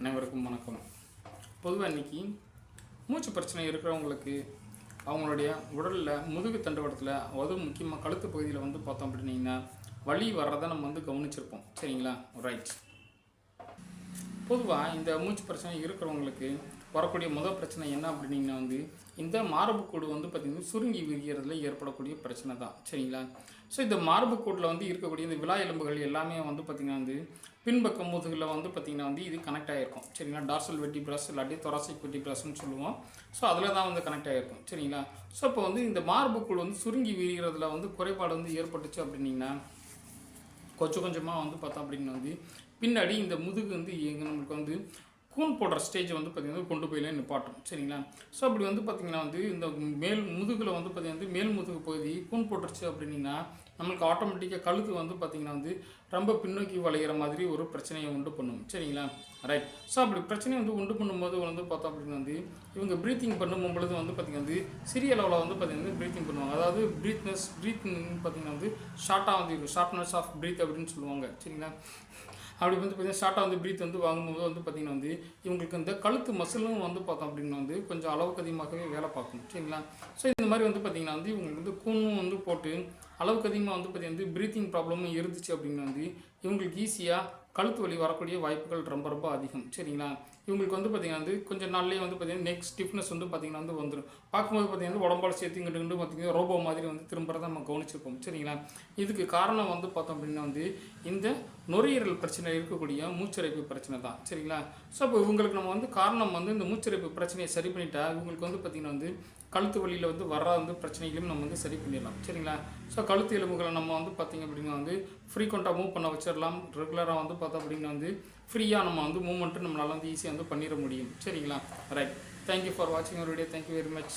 அனைவருக்கும் வணக்கம். பொதுவாக இன்னைக்கு மூச்சு பிரச்சனை இருக்கிறவங்களுக்கு அவங்களுடைய உடலில் முதுகு தண்டுவடத்தில் அதுவும் முக்கியமாக கழுத்து பகுதியில் வந்து பார்த்தோம் அப்படின்னீங்கன்னா வலி வர்றதை நம்ம வந்து கவனிச்சிருப்போம். சரிங்களா? ரைட் பொதுவாக இந்த மூச்சு பிரச்சனை இருக்கிறவங்களுக்கு வரக்கூடிய முதல் பிரச்சனை என்ன அப்படின்னீங்கன்னா வந்து இந்த மார்புக்கூடு வந்து பார்த்திங்கன்னா சுருங்கி விரிகிறதுல ஏற்படக்கூடிய பிரச்சனை தான். சரிங்களா? ஸோ இந்த மார்புக்கூடில் வந்து இருக்கக்கூடிய இந்த விழா எலும்புகள் எல்லாமே வந்து பார்த்திங்கன்னா வந்து பின்பக்கம் முதுகில் வந்து பார்த்திங்கன்னா வந்து இது கனெக்ட் ஆகிருக்கும் சரிங்களா? டார்சல் வெட்டி பிரஸ் இல்லாட்டி தொராசிக் வெட்டி பிரஸ்ன்னு சொல்லுவோம். ஸோ அதில் தான் வந்து கனெக்ட் ஆகிருக்கும் சரிங்களா? ஸோ இப்போ வந்து இந்த மார்புக்கூடு வந்து சுருங்கி விரிகிறதுல வந்து குறைபாடு வந்து ஏற்பட்டுச்சு அப்படின்னிங்கன்னா கொஞ்சம் கொஞ்சமாக வந்து பார்த்தோம் அப்படின்னா வந்து பின்னாடி இந்த முதுகு வந்து எங்கே நம்மளுக்கு வந்து கூன் போடுற ஸ்டேஜ் வந்து பார்த்திங்கன்னா கொண்டு போயில நிப்பாட்டும். சரிங்களா? ஸோ அப்படி வந்து பார்த்திங்கன்னா வந்து இந்த மேல் முதுகில் வந்து பார்த்திங்கன்னா வந்து மேல் முதுகு பகுதி கூன் போட்டுருச்சு அப்படின்னீங்கன்னா நம்மளுக்கு ஆட்டோமேட்டிக்காக கழுத்து வந்து பார்த்திங்கன்னா வந்து ரொம்ப பின்னோக்கி வளைகிற மாதிரி ஒரு பிரச்சனையை உண்டு பண்ணும். சரிங்களா? ரைட் ஸோ அப்படி பிரச்சனையை வந்து உண்டு பண்ணும்போது வந்து பார்த்தோம் அப்படின்னா வந்து இவங்க ப்ரீத்திங் பண்ணும் பொழுது வந்து பார்த்திங்கன்னா வந்து சிறிய அளவில் வந்து பார்த்திங்கன்னா ப்ரீத்திங் பண்ணுவாங்க. அதாவது ப்ரீத்னஸ் ப்ரீத்திங் பார்த்திங்கன்னா வந்து ஷார்ட்டாக வந்து இருக்கும் ஷார்ட்னஸ் ஆஃப் ப்ரீத் அப்படின்னு சொல்லுவாங்க. சரிங்களா? அப்படி வந்து பார்த்தீங்கன்னா ஷார்ட்டாக வந்து ப்ரீத் வந்து வாங்கும்போது வந்து பார்த்திங்கன்னா வந்து இவங்களுக்கு இந்த கழுத்து மசிலும் வந்து பார்த்தோம் அப்படின்னு வந்து கொஞ்சம் அளவுக்கு அதிகமாகவே வேலை பார்க்கணும் சரிங்களா? ஸோ இந்த மாதிரி வந்து பார்த்திங்கன்னா வந்து இவங்களுக்கு வந்து கூணும் வந்து போட்டு அளவுக்கு அதிகமாக வந்து பார்த்திங்கன்னா வந்து ப்ரீத்திங் ப்ராப்ளமும் இருந்துச்சு அப்படின்னா வந்து இவங்களுக்கு ஈஸியாக கழுத்து வலி வரக்கூடிய வாய்ப்புகள் ரொம்ப ரொம்ப அதிகம். சரிங்களா? இவங்களுக்கு வந்து பார்த்திங்கன்னா வந்து கொஞ்சம் நாள்லேயே வந்து பார்த்திங்கன்னா நெக் ஸ்டிஃப்னஸ் வந்து பார்த்திங்கன்னா வந்து வந்துடும் பார்க்கும்போது பார்த்திங்கன்னா உடம்பால் சேர்த்து இங்கிட்டு இங்கிட்டு பார்த்திங்கன்னா ரோபோ மாதிரி வந்து திரும்புறத நம்ம கவனிச்சிருப்போம். சரிங்களா? இதுக்கு காரணம் வந்து பார்த்தோம் அப்படின்னா வந்து இந்த நுரையீரல் பிரச்சனை இருக்கக்கூடிய மூச்சிறைப்பு பிரச்சனை தான். சரிங்களா? ஸோ அப்போ இவங்களுக்கு நம்ம வந்து காரணம் வந்து இந்த மூச்சிறைப்பு பிரச்சனையை சரி பண்ணிட்டா இவங்களுக்கு வந்து பார்த்திங்கன்னா வந்து கழுத்து வலியில் வந்து வர்ற வந்து பிரச்சனைகளையும் நம்ம வந்து சரி பண்ணிடலாம். சரிங்களா? ஸோ கழுத்து எலும்புகளை நம்ம வந்து பார்த்திங்க அப்படின்னா வந்து ஃப்ரீக்வெண்ட்டாக மூவ் பண்ண வச்சிடலாம் ரெகுலராக வந்து பார்த்தோம் அப்படின்னா வந்து ஃப்ரீயாக நம்ம வந்து மூவ்மெண்ட்டு நம்மளால் வந்து ஈஸியாக வந்து பண்ணிட முடியும். சரிங்களா? ரைட் தேங்க்யூ ஃபார் வாட்சிங் ஒரு வீடியோ தேங்க்யூ வெரி மச்